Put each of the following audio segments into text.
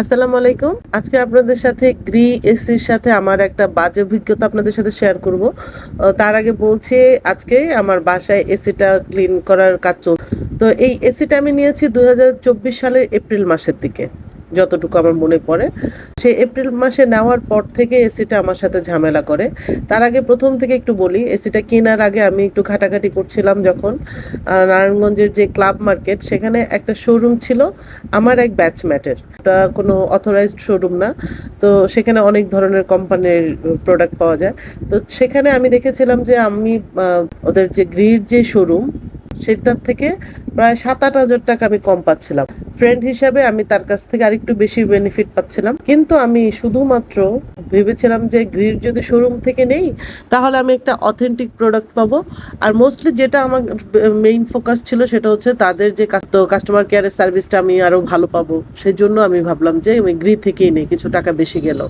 আসসালামু আলাইকুম। আজকে আপনাদের সাথে গ্রি এসির সাথে আমার একটা বাজে অভিজ্ঞতা আপনাদের সাথে শেয়ার করব। তার আগে বলছি, আজকে আমার বাসায় এসিটা ক্লিন করার কাজ চল, তো এই এসিটা আমি নিয়েছি দুই হাজার চব্বিশ সালের এপ্রিল মাসের দিকে। যতটুকু আমার মনে পড়ে, সে এপ্রিল মাসে নেওয়ার পর থেকে এসিটা আমার সাথে ঝামেলা করে। তার আগে প্রথম থেকে একটু বলি, এসিটা কেনার আগে আমি একটু ঘাটাঘাটি করছিলাম যখন নারায়ণগঞ্জের যে ক্লাব মার্কেট, সেখানে একটা শোরুম ছিল আমার এক ব্যাচম্যাটের ওটা কোনো অথরাইজড শোরুম না, তো সেখানে অনেক ধরনের কোম্পানির প্রোডাক্ট পাওয়া যায়। তো সেখানে আমি দেখেছিলাম যে আমি ওদের যে গ্রিড যে শোরুম সেটার থেকে প্রায় সাত আট হাজার টাকা আমি কম পাচ্ছিলাম। ফ্রেন্ড হিসাবে আমি তার কাছ থেকে আরেকটু বেশি বেনিফিট পাচ্ছিলাম। কিন্তু আমি শুধুমাত্র ভেবেছিলাম যে গ্রিড যদি শোরুম থেকে নেই, তাহলে আমি একটা অথেন্টিক প্রোডাক্ট পাবো। আর মোস্টলি যেটা আমার মেইন ফোকাস ছিল সেটা হচ্ছে তাদের যে কাস্টমার কেয়ারের সার্ভিসটা আমি আরও ভালো পাবো। সেজন্য আমি ভাবলাম যে আমি গ্রি থেকেই নেই, কিছু টাকা বেশি গেল।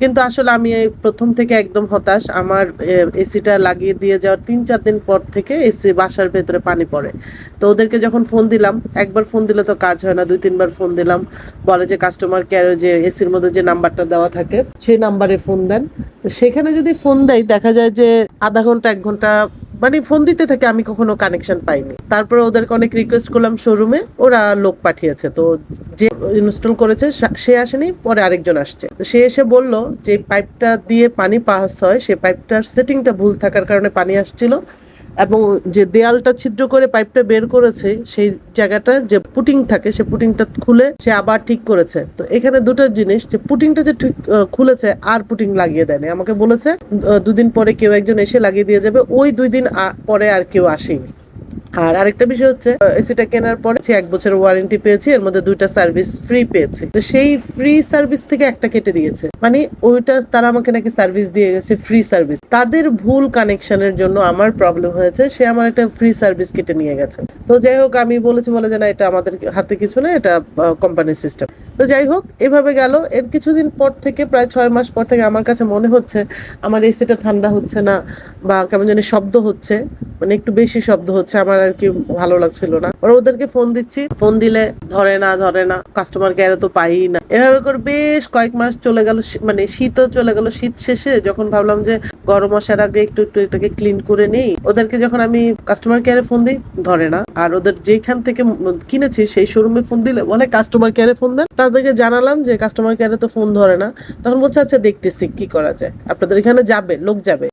কিন্তু আসলে আমি প্রথম থেকে একদম হতাশ। আমার এসিটা লাগিয়ে দিয়ে যাওয়ার তিন চার দিন পর থেকে এসি বাসার ভেতরে পানি পড়ে। তো ওদেরকে যখন ফোন দিলাম, একবার ফোন দিলে তো কাজ হয় না, দুই তিনবার ফোন দিলাম। বলে যে কাস্টমার কেয়ারে যে এসির মধ্যে যে নাম্বারটা দেওয়া থাকে, সেই নাম্বারে ফোন দেন। সেখানে যদি ফোন দেয় দেখা যায় যে আধা ঘণ্টা, এক ঘণ্টা মানে ফোন দিতে থাকে আমি কখনো কানেকশন পাইনি। তারপরে ওদেরকে অনেক রিকোয়েস্ট করলাম শোরুমে ওরা লোক পাঠিয়েছে। তো যে ইনস্টল করেছে, সে আসেনি, পরে আরেকজন আসছে। সে এসে বলল যে পাইপটা দিয়ে পানি পাস হয়, সে পাইপটার সেটিংটা ভুল থাকার কারণে পানি আসছিল। এবং যে দেয়ালটা ছিদ্র করে পাইপটা বের করেছে, সেই জায়গাটার যে পুটিং থাকে, সে পুটিংটা খুলে সে আবার ঠিক করেছে। তো এখানে দুটো জিনিস, যে পুটিংটা যে ঠিক খুলেছে আর পুটিং লাগিয়ে দেয়নি। আমাকে বলেছে দুদিন পরে কেউ একজন এসে লাগিয়ে দিয়ে যাবে। ওই দুই দিন পরে আর কেউ আসেনি। আর আরেকটা বিষয় হচ্ছে এসিটা কেনার পরে এক বছর ওয়ারেন্টি পেয়েছি, এর মধ্যে দুইটা সার্ভিস ফ্রি পেয়েছি। তো সেই ফ্রি সার্ভিস থেকে একটা কেটে দিয়েছে। মানে ওইটা তারা আমাকে নাকি সার্ভিস দিয়ে গেছে ফ্রি সার্ভিস তাদের ভুল কানেকশনের জন্য আমার প্রবলেম হয়েছে, সে আমার একটা ফ্রি সার্ভিস কেটে নিয়ে গেছে। তো যাই হোক, আমি বলেছি বলে যে না, এটা আমাদের হাতে কিছু না, এটা কোম্পানির সিস্টেম তো যাই হোক, এভাবে গেল। এর কিছুদিন পর থেকে, প্রায় ছয় মাস পর থেকে আমার কাছে মনে হচ্ছে, আমার এসিটা ঠান্ডা হচ্ছে না বা কেমন জানি শব্দ হচ্ছে মানে একটু বেশি শব্দ হচ্ছে, আমার আর কি ভালো লাগছিল না। ওরা ওদেরকে ফোন দিচ্ছি ফোন দিলে ধরে না ধরে না কাস্টমার কেয়ারে তো পাই না। এভাবে করে বেশ কয়েক মাস চলে গেল মানে শীতও চলে গেল, শীত শেষে যখন ভাবলাম যে গরম আসার আগে একটু একটু এটাকে ক্লিন করে নেই, ওদেরকে যখন আমি কাস্টমার কেয়ারে ফোন দিই, ধরে না। আর ওদের যেখান থেকে কিনেছি, সেই শোরুমে ফোন দিলে বলে কাস্টমার কেয়ারে ফোন দেন। তাদেরকে জানালাম যে কাস্টমার কেয়ারে তো ফোন ধরে না। তখন বলছে আচ্ছা দেখতেছি, কি করা যায়? আপনাদের এখানে যাবে, লোক যাবে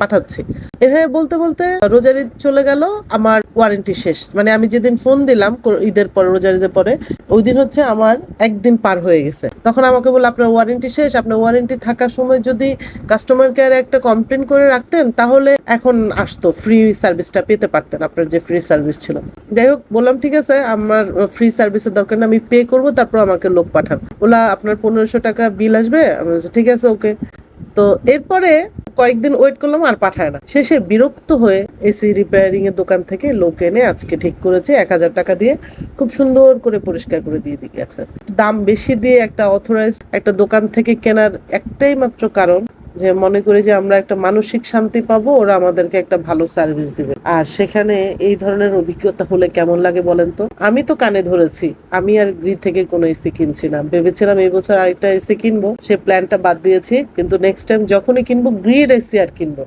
পাঠাচ্ছি। এভাবে বলতে বলতে রোজার ঈদ চলে গেল, আমার ওয়ারেন্টি শেষ। মানে আমি যেদিন ফোন দিলাম ঈদের পরে রোজার ঈদের পরে, ওই দিন হচ্ছে আমার একদিন পার হয়ে গেছে। তখন আমাকে বলে আপনার ওয়ারেন্টি শেষ? আপনার ওয়ারেন্টি থাকার সময় যদি কাস্টমার কেয়ারে একটা কমপ্লেন করে রাখতেন, তাহলে এখন আসতো ফ্রি সার্ভিসটা পেতে পারতেন, আপনার যে ফ্রি সার্ভিস ছিল। যাই হোক, বললাম, ঠিক আছে, আমার ফ্রি সার্ভিসের দরকার না আমি পে করব, তারপর আমাকে লোক পাঠান। ওলা, আপনার পনেরোশো টাকা বিল আসবে? আমি ঠিক আছে, ওকে। তো এরপরে কয়েকদিন ওয়েট করলাম, আর পাঠায় না। শেষে বিরক্ত হয়ে এসি রিপেয়ারিং এর দোকান থেকে লোক এনে আজকে ঠিক করেছে, এক হাজার টাকা দিয়ে খুব সুন্দর করে পরিষ্কার করে দিয়ে দিয়ে গেছে দাম বেশি দিয়ে একটা অথরাইজ একটা দোকান থেকে কেনার একটাই মাত্র কারণ যে মনে করি যে আমরা একটা মানসিক শান্তি পাবো, ওরা আমাদেরকে একটা ভালো সার্ভিস দিবে। আর সেখানে এই ধরনের অভিজ্ঞতা হলে কেমন লাগে বলেন তো? আমি তো কানে ধরেছি, আমি আর গ্রি থেকে কোনো এসি কিনছি না ভেবেছিলাম এই বছর আরেকটা এসি কিনবো, সে প্ল্যানটা বাদ দিয়েছি, কিন্তু নেক্সট টাইম যখনই কিনবো গ্রির এসি আর কিনবো